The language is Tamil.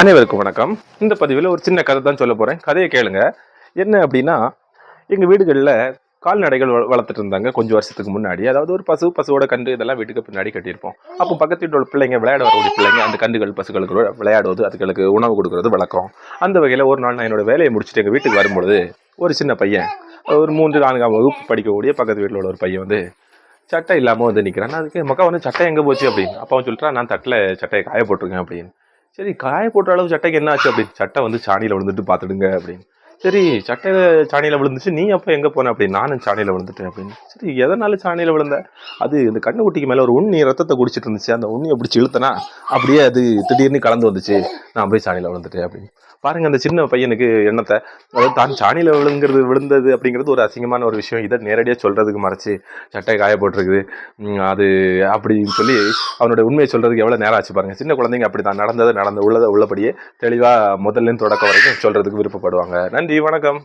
அனைவருக்கும் வணக்கம். இந்த பதிவில் ஒரு சின்ன கதை தான் சொல்ல போகிறேன் கதையை கேளுங்க. என்ன அப்படின்னா எங்கள் வீடுகளில் கால்நடைகள் வள- வளர்த்துட்டு இருந்தாங்க கொஞ்சம் வருஷத்துக்கு முன்னாடி. அதாவது ஒரு பசு பசுவோட கன்று இதெல்லாம் வீட்டுக்கு பின்னாடி கட்டியிருப்போம். அப்போ பக்கத்து வீட்டோட பிள்ளைங்க விளையாட வரக்கூடிய பிள்ளைங்க அந்த கன்றுகள் பசுகளுக்கு விளையாடுவது அதுகளுக்கு உணவு கொடுக்குறது வழக்கம் அந்த வகையில் ஒரு நாள் நான் என்னோட வேலையை முடிச்சுட்டு எங்கள் வீட்டுக்கு வரும்பொழுது ஒரு சின்ன பையன் ஒரு மூன்று நான்காம் வகுப்பு படிக்கக்கூடிய பக்கத்து வீட்டில் உள்ள ஒரு பையன் வந்து சட்டை இல்லாமல் வந்து நிற்கிறான் அதுக்கு மக்கா வந்து சட்டை எங்கே போச்சு? அப்படின்னு. அப்போ அவன் சொல்லிட்டான் நான் தட்டில் சட்டையை காய போட்டிருக்கேன் அப்படின்னு. சரி காய போட்ட அளவு சட்டைக்கு என்ன ஆச்சு அப்படின்னு சட்டை வந்து சாணியில் விழுந்துட்டு பார்த்துடுங்க அப்படின்னு. சரி சட்டையில் சாணியில் விழுந்துச்சு. நீ அப்போ எங்கே போன அப்படின்னு நானும் சாணியில் விழுந்துட்டேன் அப்படின்னு. சரி எதனால சாணியில் விழுந்த? அது இந்த கண்ணுக்குட்டிக்கு மேலே ஒரு உண்ணி ரத்தத்தை குடிச்சிட்டு இருந்துச்சு. அந்த உண்ணியை பிடிச்சி இழுத்தனா அப்படியே அது திடீர்னு கலந்து வந்துச்சு. நான் போய் சாணியில் விழுந்துட்டேன் அப்படின்னு. பாருங்க அந்த சின்ன பையனுக்கு எண்ணத்தை. அதாவது தான் சாணியில் விழுங்கிறது விழுந்தது அப்படிங்கிறது ஒரு அசிங்கமான ஒரு விஷயம். இதை நேரடியாக சொல்கிறதுக்கு மறைச்சி சட்டை காய போட்டிருக்குது அது அப்படின்னு சொல்லி அவனோட உண்மையை சொல்கிறதுக்கு எவ்வளோ நேரம் ஆச்சு பாருங்கள் சின்ன குழந்தைங்க அப்படி தான் நடந்தது நடந்த உள்ளதை உள்ளபடியே தெளிவாக முதல்ல இருந்து வரைக்கும் சொல்கிறதுக்கு விருப்பப்படுவாங்க. நன்றி வணக்கம்.